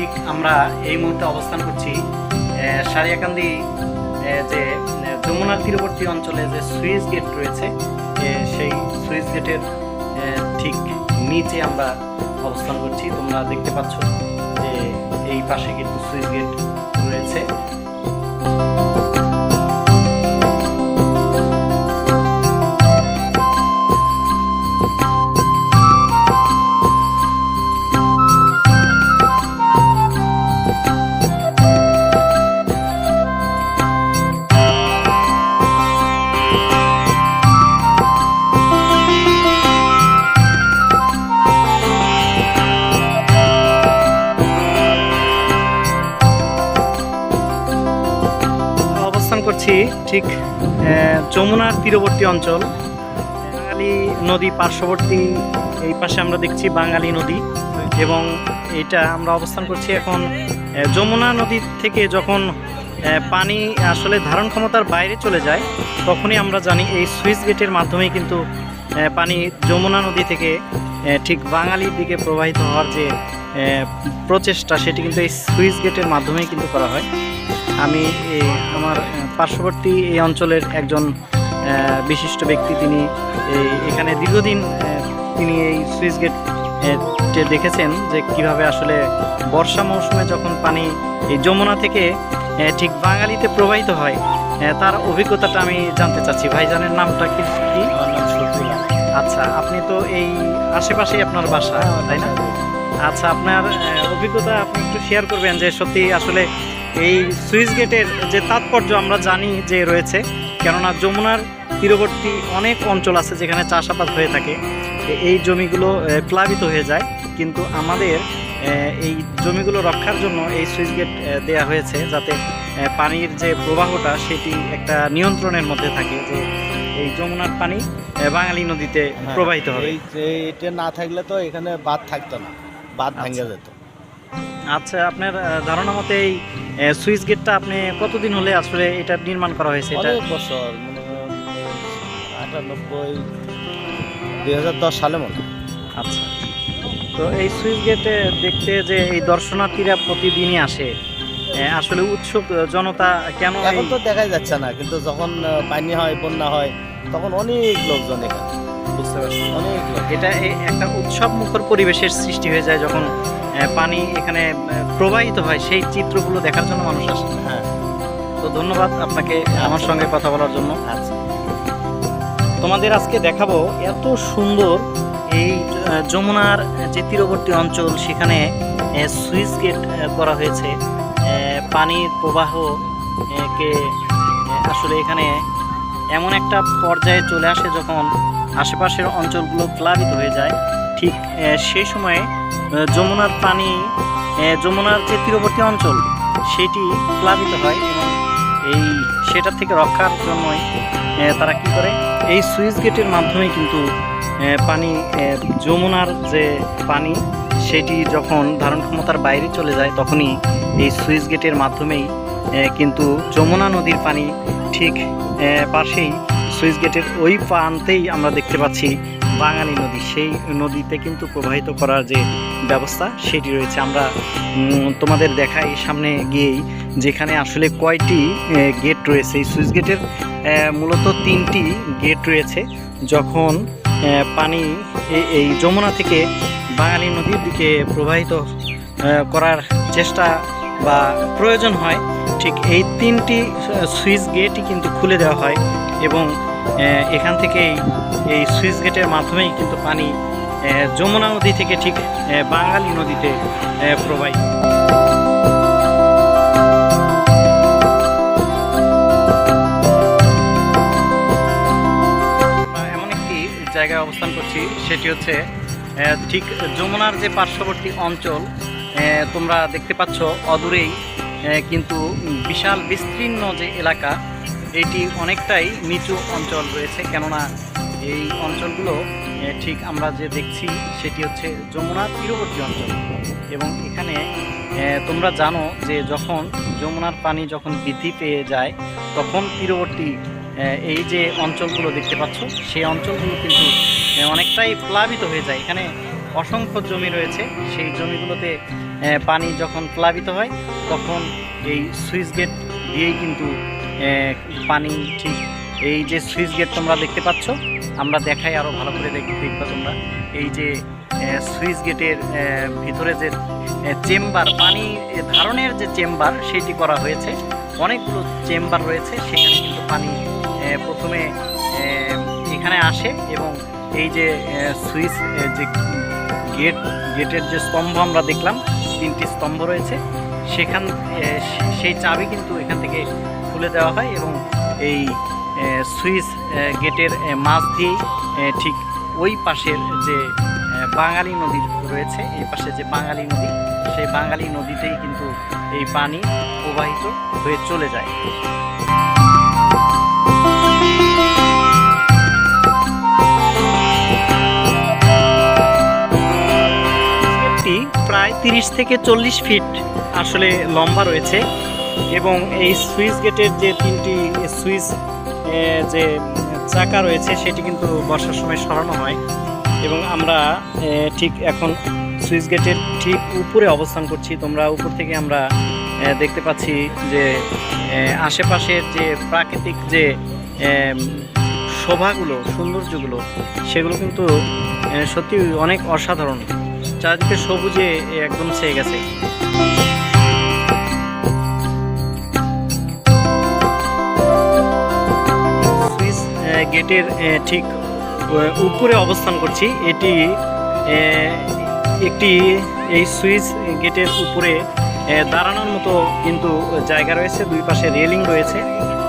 ঠিক আমরা এই মুহূর্তে অবস্থান করছি সারিয়াকান্দি যে যমুনার তীরবর্তী অঞ্চলে যে সুইচ গেট রয়েছে সেই সুইচ গেটের ঠিক নিচে আমরা অবস্থান করছি। তোমরা দেখতে পাচ্ছ যে এই পাশে কিন্তু সুইচ গেট রয়েছে। যমুনার তীরবর্তী অঞ্চল। বাঙালি নদী পার্শ্ববর্তী এই পাশে আমরা দেখছি বাঙালি নদী এবং এটা আমরা অবস্থান করছি এখন যমুনা নদী থেকে যখন পানি আসলে ধারণ ক্ষমতার বাইরে চলে যায়, তখনই আমরা জানি এই সুইচ গেটের মাধ্যমে কিন্তু পানি যমুনা নদী থেকে ঠিক বাঙালির দিকে প্রবাহিত হওয়ার যে প্রচেষ্টা, সেটি কিন্তু এই সুইচ গেটের মাধ্যমেই কিন্তু করা হয়। আমি আমার পার্শ্ববর্তী এই অঞ্চলের একজন বিশিষ্ট ব্যক্তি তিনি এখানে দীর্ঘদিন তিনি এই সুইচ গেট দেখেছেন যে কীভাবে আসলে বর্ষা মৌসুমে যখন পানি এই যমুনা থেকে ঠিক বাঙালিতে প্রবাহিত হয় তার অভিজ্ঞতাটা আমি জানতে চাচ্ছি। ভাইজানের নামটা কি? কি? আচ্ছা আপনি তো এই আশেপাশেই আপনার বাসা তাই না? আচ্ছা আপনার অভিজ্ঞতা আপনি একটু শেয়ার করবেন যে সত্যি আসলে এই সুইচ গেটের যে তাৎপর্য আমরা জানি যে রয়েছে কেননা যমুনার তীরবর্তী অনেক অঞ্চল আছে যেখানে চাষাবাদ হয়ে থাকে। এই জমিগুলো প্লাবিত হয়ে যায়। কিন্তু আমাদের এই জমিগুলো রক্ষার জন্য এই সুইচ গেট দেয়া হয়েছে যাতে পানির যে প্রবাহটা সেটি একটা নিয়ন্ত্রণের মধ্যে থাকে যে এই যমুনার পানি বাঙালি নদীতে হ্যাঁ, প্রবাহিত হবে। এই যে এটা না থাকলে তো এখানে বাঁধ থাকতো না। বাঁধ আচ্ছা। ভেঙে যেত। আচ্ছা আপনার ধারণা মতে এই সুইচ গেটটা আপনি কতদিন হলে আসলে এটা নির্মাণ করা হয়েছে এটা? বছর আটানব্বই দুই সালে মনে আচ্ছা। তো এই সুইচ গেটে দেখতে যে এই দর্শনার্থীরা প্রতিদিনই আসে আসলে উৎসুক জনতা কেন এখন তো দেখাই যাচ্ছে না কিন্তু যখন পানি হয় বন্যা হয় তখন অনেক লোকজন এখানে। বুঝতে পারছি। অনেক এটা একটা উৎসব মুখর পরিবেশের সৃষ্টি হয়ে যায় যখন পানি এখানে প্রবাহিত হয় সেই চিত্রগুলো দেখার জন্য মানুষ আসে। হ্যাঁ। তো ধন্যবাদ আপনাকে আমার সঙ্গে কথা বলার জন্য। আচ্ছা। তোমাদের আজকে দেখাবো এত সুন্দর এই যমুনার যে তীরবর্তী অঞ্চল সেখানে সুইচ গেট করা হয়েছে। পানির প্রবাহ কে আসলে এখানে এমন একটা পর্যায়ে চলে আসে যখন আশেপাশের অঞ্চলগুলো প্লাবিত হয়ে যায়। ঠিক সেই সময়ে যমুনার পানি যমুনার যে তীরবর্তী অঞ্চল, সেটি প্লাবিত হয় এবং এই, সেটার থেকে রক্ষার জন্যই তারা কি করে? এই সুইচ গেটের মাধ্যমে কিন্তু পানি যমুনার যে পানি, সেটি যখন ধারণ ক্ষমতার বাইরে চলে যায়, তখনই এই সুইচ গেটের মাধ্যমেই কিন্তু যমুনা নদীর পানি ঠিক পাশেই সুইচ গেটের ওই প্রান্তেই আমরা দেখতে পাচ্ছি বাঙালি নদী। সেই নদীতে কিন্তু প্রবাহিত করার যে ব্যবস্থা, সেটি রয়েছে। আমরা তোমাদের দেখাই সামনে গিয়েই যেখানে আসলে কয়টি গেট রয়েছে। এই সুইচ গেটের মূলত তিনটি গেট রয়েছে যখন পানি এই যমুনা থেকে বাঙালি নদীর দিকে প্রবাহিত করার চেষ্টা বা প্রয়োজন হয়। ঠিক এই তিনটি সুইচ গেটই কিন্তু খুলে দেওয়া হয় এবং এখান থেকেই এই সুইচ গেটের মাধ্যমেই কিন্তু পানি যমুনা নদী থেকে ঠিক বাঙালি নদীতে প্রবাহিত। এমন একটি জায়গায় অবস্থান করছি, সেটি হচ্ছে ঠিক যমুনার যে পার্শ্ববর্তী অঞ্চল তোমরা দেখতে পাচ্ছ অদূরেই কিন্তু বিশাল বিস্তীর্ণ যে এলাকা এটি অনেকটাই নিচু অঞ্চল রয়েছে, কেননা এই অঞ্চলগুলো ঠিক আমরা যে দেখছি সেটি হচ্ছে যমুনার তীরবর্তী অঞ্চল। এবং এখানে তোমরা জানো যে যখন যমুনার পানি যখন বৃদ্ধি পেয়ে যায়, তখন তীরবর্তী এই যে অঞ্চলগুলো দেখতে পাচ্ছ, সেই অঞ্চলগুলো কিন্তু অনেকটাই প্লাবিত হয়ে যায়। এখানে অসংখ্য জমি রয়েছে, সেই জমিগুলোতে পানি যখন প্লাবিত হয়, তখন এই সুইচ গেট দিয়েই কিন্তু পানি, ঠিক এই যে সুইচ গেট তোমরা দেখতে পাচ্ছ, আমরা দেখাই আরও ভালো করে দেখ- দেখবা তোমরা। এই যে সুইচ গেটের ভিতরে যে চেম্বার, পানি ধারণের যে চেম্বার, সেটি করা হয়েছে। অনেকগুলো চেম্বার রয়েছে, সেখানে কিন্তু পানি প্রথমে এখানে আসে এবং এই যে সুইচ যে গেট, গেটের যে স্তম্ভ আমরা দেখলাম, তিনটি স্তম্ভ রয়েছে। সেখান সেই চাবি কিন্তু এখান থেকে খুলে দেওয়া হয় এবং এই সুইচ গেটের মাঝ দিয়েই ঠিক ওই পাশের যে বাঙালি নদী রয়েছে, এই পাশে যে বাঙালি নদী, সেই বাঙালি নদীতেই কিন্তু এই পানি প্রবাহিত হয়ে চলে যায়। প্রায় তিরিশ থেকে চল্লিশ ফিট আসলে লম্বা রয়েছে। এবং এই সুইচ গেটের যে তিনটি সুইচ যে চাকা রয়েছে, সেটি কিন্তু বর্ষার সময় সরানো হয়। এবং আমরা ঠিক এখন সুইচ গেটের ঠিক উপরে অবস্থান করছি। তোমরা উপর থেকে আমরা দেখতে পাচ্ছি যে আশেপাশের যে প্রাকৃতিক যে শোভাগুলো, সৌন্দর্যগুলো, সেগুলো কিন্তু সত্যি অনেক অসাধারণ। চারদিকে সবুজে একদম ছেয়ে গেছে। গেটের ঠিক উপরে অবস্থান করছি। এটি একটি, এই সুইচ গেটের উপরে দাঁড়ানোর মতো কিন্তু জায়গা রয়েছে। দুই পাশে রেলিং রয়েছে।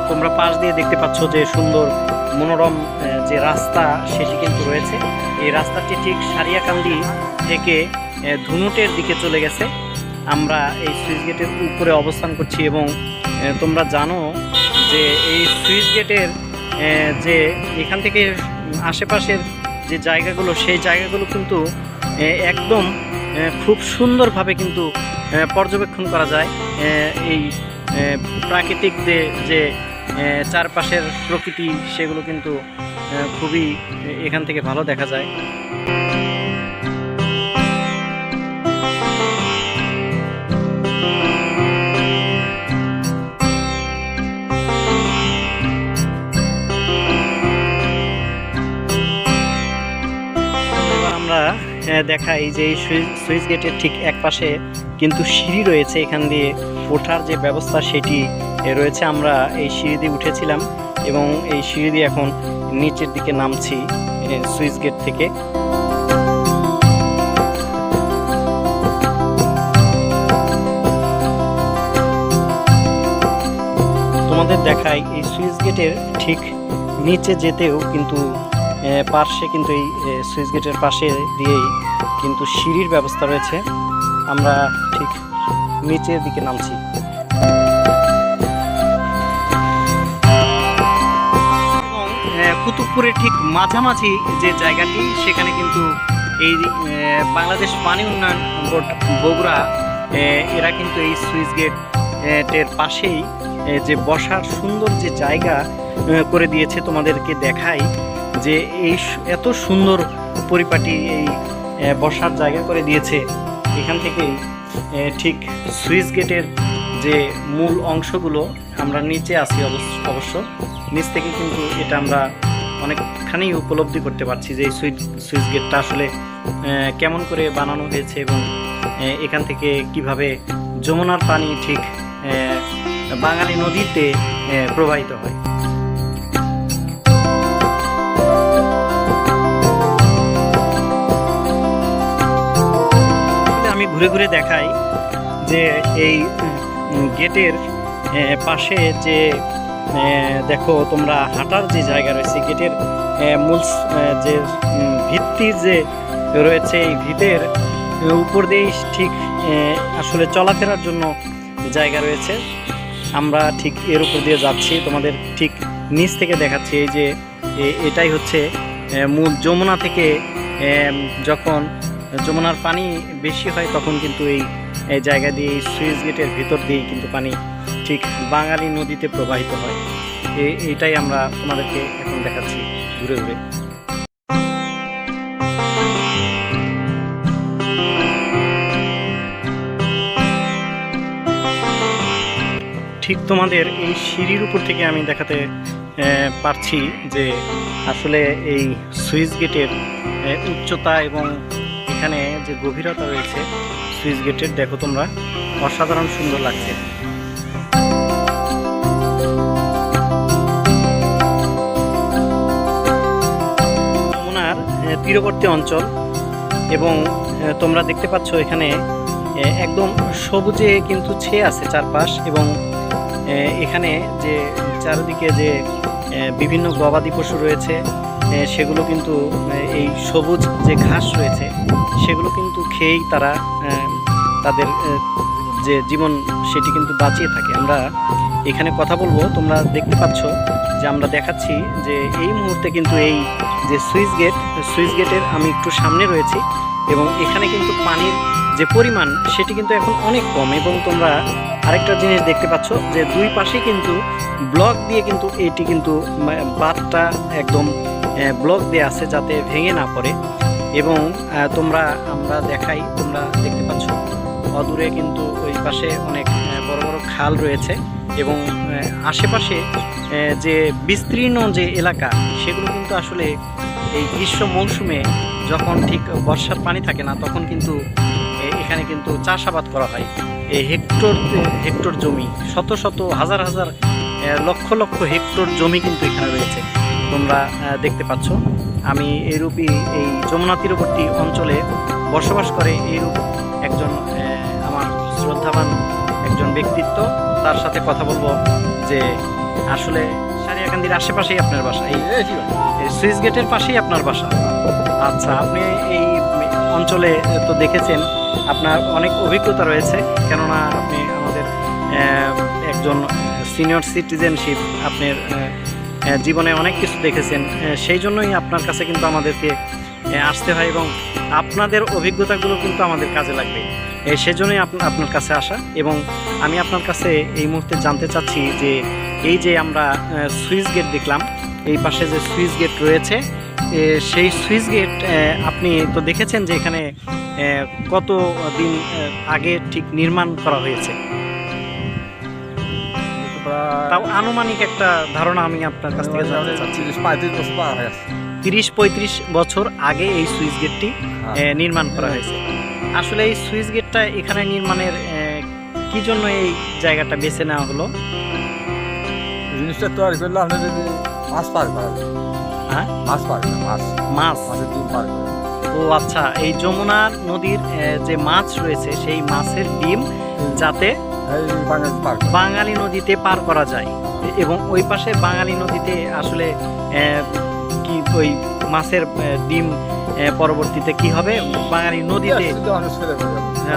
তোমরা পাশ দিয়ে দেখতে পাচ্ছ যে সুন্দর মনোরম যে রাস্তা, সেটি কিন্তু রয়েছে। এই রাস্তাটি ঠিক সারিয়াকান্দি থেকে ধুনুটের দিকে চলে গেছে। আমরা এই সুইচ গেটের উপরে অবস্থান করছি এবং তোমরা জানো যে এই সুইচ গেটের যে এখান থেকে আশেপাশের যে জায়গাগুলো, সেই জায়গাগুলো কিন্তু একদম খুব সুন্দরভাবে কিন্তু পর্যবেক্ষণ করা যায়। এই প্রাকৃতিক যে যে চারপাশের প্রকৃতি, সেগুলো কিন্তু খুবই এখান থেকে ভালো দেখা যায়। দেখাই যে এই সুইচ- গেটের ঠিক এক পাশে কিন্তু সিঁড়ি রয়েছে এখান দিয়ে। ওঠার যে ব্যবস্থা সেটি রয়েছে। আমরা এই সিঁড়ি দিয়ে উঠেছিলাম এবং এই সিঁড়ি দিয়ে এখন নিচের দিকে নামছি সুইচ গেট থেকে। তোমাদের দেখাই এই সুইচ গেটের ঠিক নিচে যেতেও কিন্তু পার্শ্বে কিন্তু এই সুইচ গেটের পাশে দিয়েই কিন্তু সিঁড়ির ব্যবস্থা রয়েছে। আমরা ঠিক নিচের দিকে নামছি। কুতুবপুরের ঠিক মাঝামাঝি যে জায়গাটি, সেখানে কিন্তু এই বাংলাদেশ পানি উন্নয়ন বোর্ড বগুড়া এরা কিন্তু এই সুইচ গেটের পাশেই যে বসার সুন্দর যে জায়গা করে দিয়েছে তোমাদেরকে দেখাই। যে এই এত সুন্দর পরিপাটি এই বসার জায়গা করে দিয়েছে, এখান থেকেই ঠিক সুইচ গেটের যে মূল অংশগুলো আমরা নিচে আসি অবশ্য নিচ থেকে কিন্তু এটা আমরা অনেকখানি উপলব্ধি করতে পারছি যে সুইচ সুইচ গেটটা আসলে কেমন করে বানানো হয়েছে এবং এখান থেকে কীভাবে যমুনার পানি ঠিক বাঙালি নদীতে প্রবাহিত হয়। ঘুরে ঘুরে দেখাই যে এই গেটের পাশে যে দেখো তোমরা হাঁটার যে জায়গা রয়েছে, গেটের মূল যে ভিত্তির যে রয়েছে এই ভিতের উপর দিয়েই ঠিক আসলে চলাফেরার জন্য জায়গা রয়েছে। আমরা ঠিক এর উপর দিয়ে যাচ্ছি, তোমাদের ঠিক নিচ থেকে দেখাচ্ছি এই যে এটাই হচ্ছে মূল যমুনা থেকে যখন যমুনার পানি বেশি হয়, তখন কিন্তু এই জায়গা দিয়ে, এই সুইচ গেটের ভিতর দিয়েই কিন্তু পানি ঠিক বাঙালি নদীতে প্রবাহিত হয়। এইটাই আমরা তোমাদেরকে এখন দেখাচ্ছি ঘুরে ঘুরে। ঠিক তোমাদের এই সিঁড়ির উপর থেকে আমি দেখাতে পারছি যে আসলে এই সুইচ গেটের উচ্চতা এবং এখানে যে গভীরতা রয়েছে সুইচ গেটের দেখো তোমরা অসাধারণ সুন্দর লাগছে। আহ, তীরবর্তী অঞ্চল এবং তোমরা দেখতে পাচ্ছ এখানে একদম সবুজে কিন্তু ছেয়ে আছে চারপাশ এবং এখানে যে চারিদিকে যে বিভিন্ন গবাদি পশু রয়েছে সেগুলো কিন্তু এই সবুজ যে ঘাস রয়েছে সেগুলো কিন্তু খেয়েই তারা তাদের যে জীবন সেটি কিন্তু বাঁচিয়ে থাকে। আমরা এখানে কথা বলব, তোমরা দেখতে পাচ্ছ যে আমরা দেখাচ্ছি যে এই মুহূর্তে কিন্তু এই যে সুইচ গেট, সুইচ গেটের আমি একটু সামনে রয়েছি এবং এখানে কিন্তু পানির যে পরিমাণ সেটি কিন্তু এখন অনেক কম এবং তোমরা আরেকটা জিনিস দেখতে পাচ্ছ যে দুই পাশে কিন্তু ব্লক দিয়ে কিন্তু এটি কিন্তু বাঁধটা একদম ব্লক দেওয়া আছে যাতে ভেঙে না পড়ে। এবং তোমরা, আমরা দেখাই, তোমরা দেখতে পাচ্ছ। অদূরে কিন্তু ওই পাশে অনেক বড় বড় খাল রয়েছে এবং আশেপাশে যে বিস্তীর্ণ যে এলাকা, সেগুলো কিন্তু আসলে এই গ্রীষ্ম মৌসুমে যখন ঠিক বর্ষার পানি থাকে না, তখন কিন্তু এখানে কিন্তু চাষাবাদ করা হয়। এই হেক্টর হেক্টর জমি, শত শত, হাজার হাজার লক্ষ লক্ষ হেক্টর জমি কিন্তু এখানে রয়েছে। তোমরা দেখতে পাচ্ছ। আমি এইরূপই এই যমুনা তীরবর্তী অঞ্চলে বসবাস করে এইরূপ একজন আমার শ্রদ্ধাবান একজন ব্যক্তিত্ব। তার সাথে কথা বলব যে আসলে সারিয়াকান্দির আশেপাশেই আপনার বাসা। এই সুইচ গেটের পাশেই আপনার বাসা। আচ্ছা আপনি এই অঞ্চলে তো দেখেছেন আপনার অনেক অভিজ্ঞতা রয়েছে। কেননা আপনি আমাদের একজন সিনিয়র সিটিজেনশিপ আপনার জীবনে অনেক কিছু দেখেছেন। সেই জন্যই আপনার কাছে কিন্তু আমাদেরকে আসতে হয় এবং আপনাদের অভিজ্ঞতাগুলো কিন্তু আমাদের কাজে লাগবে। সেজন্যই আপনার কাছে আসা এবং আমি আপনার কাছে এই মুহূর্তে জানতে চাচ্ছি যে এই যে আমরা সুইচ গেট দেখলাম, এই পাশে যে সুইচ গেট রয়েছে সেই সুইচ গেট আপনি তো দেখেছেন যে এখানে কত দিন আগে ঠিক নির্মাণ করা হয়েছে। তাও আনুমানিক একটা ধারণা আমি আপনার কাছ থেকে জানতে চাচ্ছি। তিরিশ পঁয়ত্রিশ বছর পার হয়ে আসছে তিরিশ পঁয়ত্রিশ বছর আগে এই সুইচ গেটটি এ, নির্মাণ করা হয়েছে। আসলে এই সুইচ গেটটা এখানে নির্মাণের কি জন্য এই জায়গাটা বেছে নেওয়া হলো? জিনিসটা তৈরি করলে আপনি যদি মাছ পার করা হ্যাঁ? মাছ পার মাছ। মাছ? মাছের ডিম পার ও আচ্ছা এই যমুনার নদীর যে মাছ রয়েছে সেই মাছের ডিম যাতে বাঙালি নদীতে পার করা যায়। এবং ওই পাশে বাঙালি নদীতে আসলে কি ওই মাছের ডিম পরবর্তীতে কি হবে? বাঙালি নদীতে।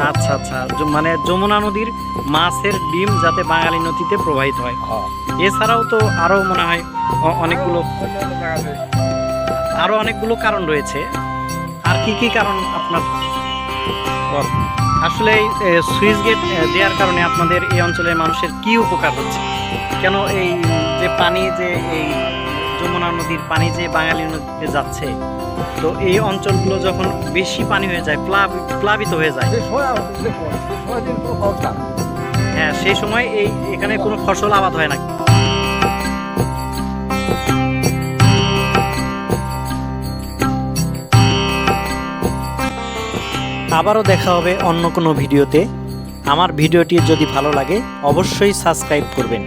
আচ্ছা আচ্ছা। মানে যমুনা নদীর মাছের ডিম যাতে বাঙালি নদীতে প্রবাহিত হয়। হ্যাঁ। এছাড়াও তো আরও মনে হয় অনেকগুলো আরও অনেকগুলো কারণ রয়েছে। আর কি কি কারণ আপনার। আসলে সুইচ গেট দেওয়ার কারণে আপনাদের এই অঞ্চলের মানুষের কি উপকার হচ্ছে? কেন এই যে পানি যে এই যমুনা নদীর পানি যে বাঙালি নদীতে যাচ্ছে তো এই অঞ্চলগুলো যখন বেশি পানি হয়ে যায় প্লাব- প্লাবিত হয়ে যায়। হ্যাঁ সেই সময় এই এখানে কোনো ফসল আবাদ হয় না। আবারও দেখা হবে অন্য কোনো ভিডিওতে। আমার ভিডিওটি যদি ভালো লাগে অবশ্যই সাবস্ক্রাইব করবেন।